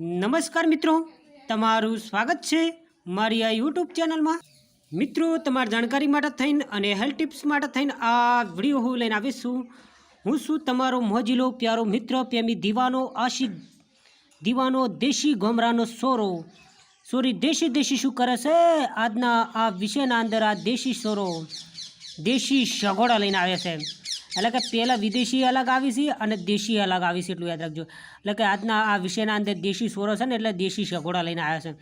નમસ્કાર મિત્રો. તમારું સ્વાગત છે મારી આ યુટ્યુબ ચેનલમાં. મિત્રો, તમારી જાણકારી માટે થઈને અને હેલ્થ ટિપ્સ માટે થઈને આ વીડિયો હું લઈને આવીશું હું છું તમારો મોજીલો, પ્યારો મિત્ર, પ્રેમી દીવાનો આશિક, દીવાનો દેશી ગોમરાનો સોરો. સોરી, દેશી દેશી શું કરે છે? આજના આ વિષયના અંદર આ દેશી સોરો, દેશી સગોડા લઈને આવે છે. એટલે કે પહેલાં વિદેશી અલગ આવી છે અને દેશી અલગ આવી છે, એટલું યાદ રાખજો. એટલે કે આજના આ વિષયના અંદર દેશી સોરો છે ને, એટલે દેશી સગવડો લઈને આવ્યા છે.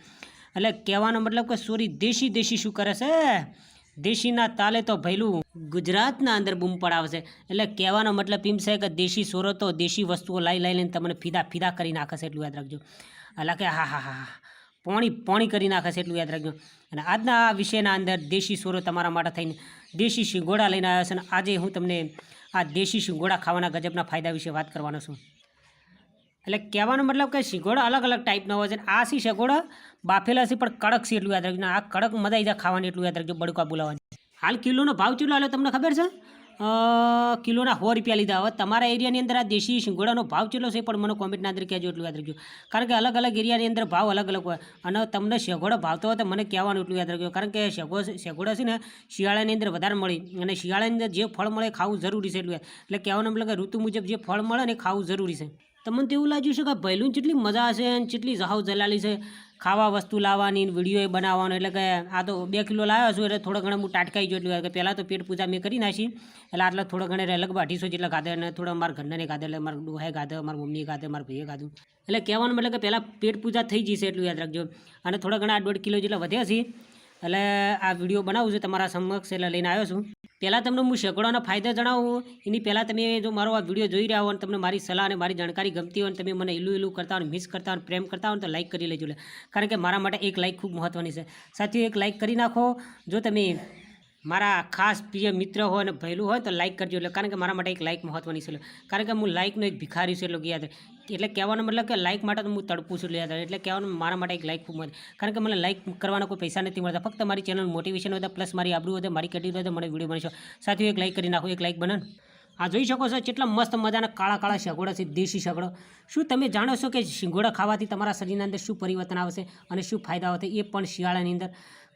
એટલે કહેવાનો મતલબ કે સોરી, દેશી દેશી શું કરે છે? દેશીના તાલે તો ભયલું ગુજરાતના અંદર બૂમ પડાવે છે. એટલે કહેવાનો મતલબ એમ છે કે દેશી સોરો તો દેશી વસ્તુઓ લાવી લાવી લઈને તમને ફીદા ફીદા કરી નાખે છે, એટલું યાદ રાખજો. એટલે કે હા હા હા. પોણી પોણી કરી નાખે છે એટલું યાદ રાખજો. અને આજના વિષયના અંદર દેશી સોરો તમારા માટે થઈને દેશી શિંગોડા લઈને આવ્યા છે અને આજે હું તમને આ દેશી શિંગોડા ખાવાના ગજબના ફાયદા વિશે વાત કરવાનો છું. એટલે કહેવાનો મતલબ કે શિંગોડા અલગ અલગ ટાઈપના હોય છે આ સી શિંગોડા? બાફેલા છે પણ કડક છે એટલું યાદ રાખજો. આ કડક મજા આવી ખાવાની એટલું યાદ રાખજો બડકા બોલાવવાની હાલ કિલોનો ભાવ ચેટલો હાલે તમને ખબર છે? કિલોના સો રૂપિયા લીધા. હવે તમારા એરિયાની અંદર આ દેશી શિંગોડાનો ભાવ કેટલો છે? પણ મને કોમેન્ટના અંદર કહેજો એટલું યાદ રાખજો. કારણ કે અલગ અલગ એરિયાની અંદર ભાવ અલગ અલગ હોય. અને તમને શેગોડો ભાવતો હોય તો મને કહેવાનું એટલું યાદ રાખજો. કારણ કે શેગો, શેગોડો છે ને શિયાળાની અંદર વધારે મળે. અને શિયાળાની અંદર જે ફળ મળે ખાવું જરૂરી છે એટલું એટલે કહેવાનું મતલબ કે ઋતુ મુજબ જે ફળ મળે ને ખાવું જરૂરી છે. તમને તો એવું લાગ્યું છે કે પહેલું જેટલી મજા હશે અને જેટલી જહાવ જલાલી છે. ખાવા વસ્તુ લાવવાની વીડિયો બનાવવાનો, એટલે કે આ તો બે કિલો લાવ્યો છું, એટલે થોડા ઘણા હું ટાટકાઈ ગયો એટલું. કે પહેલાં તો પેટ પૂજા મેં કરી નાખી, એટલે આટલા થોડા ઘણા અલગ અઢીસો જેટલા ખાધે અને થોડા મારા ઘરનાને ખાધે, એટલે મારા ડોહાએ ખાધે, મારા મમ્મીએ ખાધે, મારા ભાઈએ ખાધું. એટલે કહેવાનું મતલબ કે પહેલાં પેટ પૂજા થઈ જશે એટલું યાદ રાખજો. અને થોડા ઘણા દોઢ કિલો જેટલા વધ્યા છે એટલે આ વીડિયો બનાવું છું તમારા સમક્ષ એટલે લઈને આવ્યો છું. પહેલાં તમને હું શેકડોના ફાયદા જણાવું. એની પહેલાં તમે જો મારો આ વીડિયો જોઈ રહ્યા હો અને તમને મારી સલાહ અને મારી જાણકારી ગમતી હોય અને તમે મને ઇલું ઇલું કરતા હોય મિસ કરતા હોય પ્રેમ કરતા હોય તો લાઈક કરી લેજો. કારણ કે મારા માટે એક લાઈક ખૂબ મહત્ત્વની છે. સાથે એક લાઈક કરી નાખો. જો તમે મારા ખાસ પ્રિય મિત્ર હોય અને ભયલું હોય તો લાઈક કરજો એટલે કારણ કે મારા માટે એક લાઈક મહત્ત્વની છે કારણ કે હું લાઈકનો એક ભિખારી છું એટલે યાદ એટલે કહેવાનો મતલબ કે લાઇક માટે તો હું તડપું છું લેતા એટલે કહેવાનું મારા માટે એક લાઇક ખૂબ મળે કારણ કે મને લાઇક કરવાના કોઈ પૈસા નથી મળતા. ફક્ત મારી ચેનલ મોટિવેશન હોય પ્લસ મારી આબરૂ હોય મારી કેટલી હોય મને વીડિયો બનાવશો સાથે એક લાઇક કરી નાખો, એક લાઇક બને આ જોઈ શકો છો કેટલા મસ્ત મજાના કાળા કાળા શગોડા છે, દેશી શગડો. શું તમે જાણો છો કે શિંગોડા ખાવાથી તમારા શરીરના અંદર શું પરિવર્તન આવશે અને શું ફાયદા આવશે? એ પણ શિયાળાની અંદર.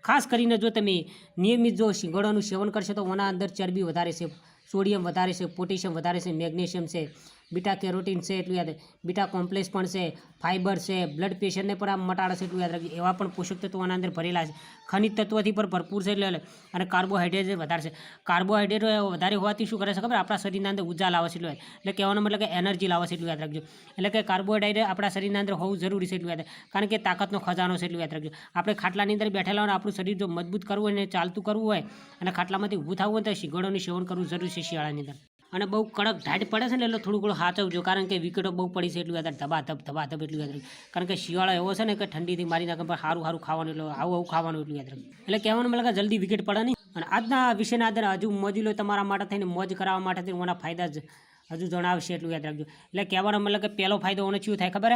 ખાસ કરીને જો તમે નિયમિત જો શિંગોડાનું સેવન કરશો તો ઓના અંદર ચરબી વધારે છે. સોડિયમ વધારે છે, પોટેશિયમ વધારે છે, મેગ્નેશિયમ છે. બીટા કેરોટીન છે એટલું યાદ બીટા કોમ્પ્લેક્સ પણ છે, ફાઇબર છે, બ્લડ પ્રેશરને પણ આ મટાડે છે એટલું યાદ રાખજો. એવા પણ પોષક તત્વો આના અંદર ભરેલા છે. ખનિજ તત્વોથી પણ ભરપૂર છે એટલે અને કાર્બોહાઈડ્રેટ વધારે છે. કાર્બોહાઈડ્રેટ વધારે હોવાથી શું કરે છે ખબર? આપણા શરીરના અંદર ઊર્જા લાવે છે એટલું એટલે કહેવાનો મતલબ કે એનર્જી લાવે છે એટલું યાદ રાખજો. એટલે કે કાર્બોહાઈડ્રેટ આપણા શરીરના અંદર હોવું જરૂરી છે એટલું યાદ કારણ કે તાકાતનો ખજાનો છે એટલું યાદ રાખજો. આપણે ખાટલાની અંદર બેઠેલા હોય આપણું શરીર જો મજબૂત કરવું હોય ને ચાલતું કરવું હોય અને ખાટલામાંથી ઊભું થવું હોય તો શિગોળોનું સેવન કરવું જરૂરી છે શિયાળાની અંદર. અને બહુ કડક ઢાઢ પડે છે ને એટલે થોડું ઘણું સાચવજો કારણ કે વિકેટો બહુ પડી છે એટલું યાદ ધબાધબ ધબાધબ એટલું યાદ કારણ કે શિયાળો એવો છે ને કે ઠંડીથી મારી નાખે પણ સારું સારું ખાવાનું એટલે આવું આવું ખાવાનું એટલું યાદ રાખજો એટલે કહેવાનું મતલબ જલ્દી વિકેટ પડે નહીં. અને આજના વિષયના આધારે હજુ મોજી લો તમારા માટે થઈને મોજ કરાવવા માટે થઈને મને ફાયદા જ હજુ જણાવશે એટલું યાદ રાખજો. એટલે કહેવાનો મતલબ કે પહેલો ફાયદો ઓને શું થાય ખબર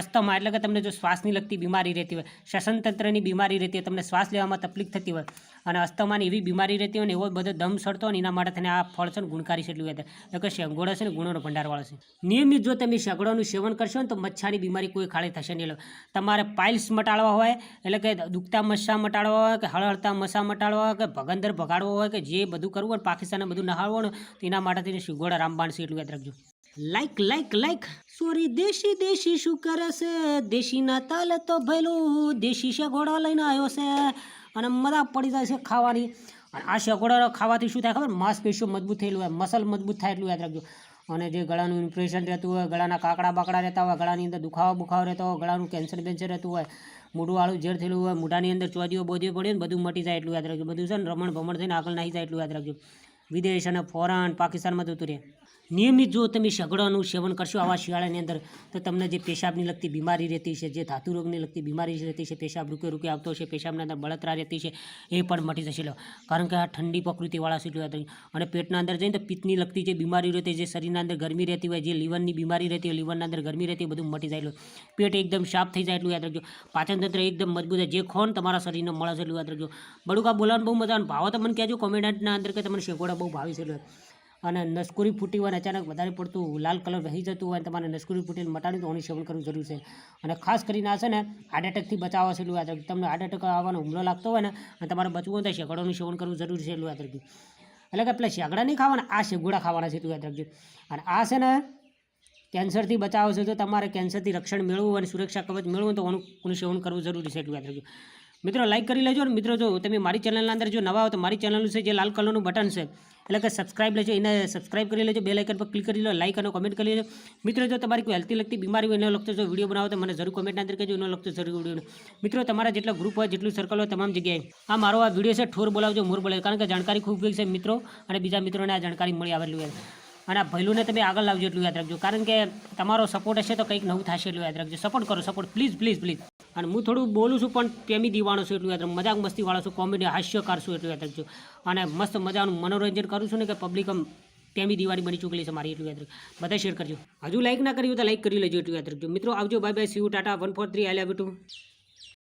અસ્તમા એટલે કે તમને જો શ્વાસની લગતી બીમારી રહેતી હોય, શ્વસનતંત્રની બીમારી રહેતી હોય, તમને શ્વાસ લેવામાં તકલીફ થતી હોય અને અસ્થમાની એવી બીમારી રહેતી હોય ને એવો બધો દમ સડતો હોય ને એના માટે થઈને આ ફળ છે ને ગુણકારી છે એટલું યાદ એટલે કે શેંગોળો છે ને ગુણોનો ભંડારવાળો છે. નિયમિત જો તમે શેગડોનું સેવન કરશો ને તો મચ્છાની બીમારી કોઈ ખાલી થશે નહીં. તમારે પાઇલ્સ મટાડવા હોય, એટલે કે દુખતા મસ્સા મટાડવા હોય કે હળહળતા મસા મટાડવા હોય કે ભગંદર ભગાડવો હોય કે જે બધું કરવું હોય પાકિસ્તાનને બધું નહાડવું હોય તો એના માટે થઈને શિગોડા રામબાણ છે એટલું યાદ રાખજો. લાઈક લાઈક લાઈક સોરી દેશી દેશી શું કરે છે? દેશીના તાલે તો ભેલું દેશી શેગોડા લઈને આવ્યો છે. અને મજા પડી જાય છે ખાવાની. અને આ શેગોડા ખાવાથી શું થાય ખબર? માંસપેશીઓ મજબૂત થયેલું હોય, મસલ મજબૂત થાય એટલું યાદ રાખજો. અને જે ગળાનું ઇન્ફ્રેશન રહેતું હોય, ગળાના કાકડા બાકડા રહેતા હોય, ગળાની અંદર દુખાવો બુખાવો રહેતો હોય, ગળાનું કેન્સર બેન્સર રહેતું હોય મોઢું વાળું ઝેર થયેલું હોય, મોઢાની અંદર ચોદીઓ બોદીઓ પડે ને બધું મટી જાય એટલું યાદ રાખજો. બધું છે ને રમણ ભમણ થઈને આગળ નાહી જાય એટલું યાદ રાખજો. વિદેશ અને ફોરેન પાકિસ્તાનમાં જતું રહે નિયમિત જો તમે સગડાનું સેવન કરશો આવા શિયાળાની અંદર, તો તમને જે પેશાબની લગતી બીમારી રહેતી છે, જે ધાતુ રોગની લગતી બીમારી રહેતી છે, પેશાબ રૂકે રૂકે આવતો છે, પેશાબની અંદર બળતરા રહેતી છે, એ પણ મટી જશે. લો, કારણ કે આ ઠંડી પ્રકૃતિવાળા તમે. અને પેટના અંદર જઈને તો પિત્તની લગતી જે બીમારી રહેતી, જે શરીરના અંદર ગરમી રહેતી હોય, જે લીવરની બીમારી રહેતી હોય, લીવરના અંદર ગરમી રહેતી બધું મટી જાય. પેટ એકદમ સાફ થઈ જાય, એટલું યાદ રાખજો. પાચન તંત્ર એકદમ મજબૂત જે ખોન તમારા શરીરને મળે છે, એટલું યાદ રાખજો. બળુકા બોલવાનું બહુ મજા આવે ભાવો તો મને કહેજો કોમેન્ટના અંદર કે તમને શેકોડા બહુ ભાવી છે અને નસકુરી ફૂટી હોય અચાનક વધારે પડતું લાલ કલર વહી જતું હોય અને તમારે નસકુરી ફૂટીને મટાડી તો ઓની સેવન કરવું જરૂર છે. અને ખાસ કરીને આ છે ને હાર્ટ એટેકથી બચાવવા છે યાદ તમને હાર્ટ એટેક આવવાનો હુમલો લાગતો હોય ને, અને તમારે બચવું હોય તો શેકડોનું સેવન કરવું જરૂરી છે એટલું યાદ એટલે કે પેલા શેગડા નહીં ખાવાના, આ શેગોડા ખાવાના છે તું યાદ રાખજો અને આ છે ને કેન્સરથી બચાવો છે તો તમારે કેન્સરથી રક્ષણ મેળવવું અને સુરક્ષા કવચ મેળવવું તો ઓનું સેવન કરવું જરૂરી છે એટલું યાદ રાખજો મિત્રો લાઈક કરી લેજો અને મિત્રો, જો તમે મારી ચેનલના અંદર જો નવા હો તો મારી ચેનલનું છે જે લાલ કલરનું બટન છે, એટલે કે સબસ્ક્રાઇબ લેજો, એને સબસ્ક્રાઇબ કરી લેજો બે લાઇકન પર ક્લિક કરી લો લાઇક અને કોમેન્ટ કરી લેજો. મિત્રો, જો તમારી કોઈ હેલ્થી લગતી બીમારી હોય, એનો લગતો જો વીડિયો બનાવો તો મને જરૂર કોમેન્ટના અંદર કહેજો, એનો લગતો જરૂર વીડિયો મિત્રો, તમારા જેટલા ગ્રુપ હોય, જેટલું સર્કલ હોય, તમામ જગ્યાએ. આ મારો આ વીડિયો છે, ઠોર બોલાવજો, મોર બોલાવજો, કારણ કે જાણકારી ખૂબ છે મિત્રો, અને બીજા મિત્રોને આ જાણકારી મળી આવેલું હોય. અને આ ભૈલુને તમે આગળ લાવજો એટલું યાદ રાખજો, કારણ કે તમારો સપોર્ટ હશે તો કંઈક નવું થશે એટલું યાદ રાખજો. સપોર્ટ કરો સપોર્ટ પ્લીઝ પ્લીઝ પ્લીઝ અને હું થોડું બોલું છું, પણ પ્રેમી દીવાનો છું એટલું યાદ મજાક મસ્તી વાળો છું, કોમેડી, હાસ્યકાર છું એટલું યાદ રાખજો. અને મસ્ત મજાનું મનોરંજન કરું છું ને કે પબ્લિક પ્રેમી દિવાળી બની ચૂકેલી છે મારી, એટલું યાદ રાખજો. બધા શેર કરજો. હજુ લાઇક ના કર્યું તો લાઇક કરી લેજો, એટલું યાદ રાખજો. મિત્રો, આવજો bye bye see you Tata one four three I love to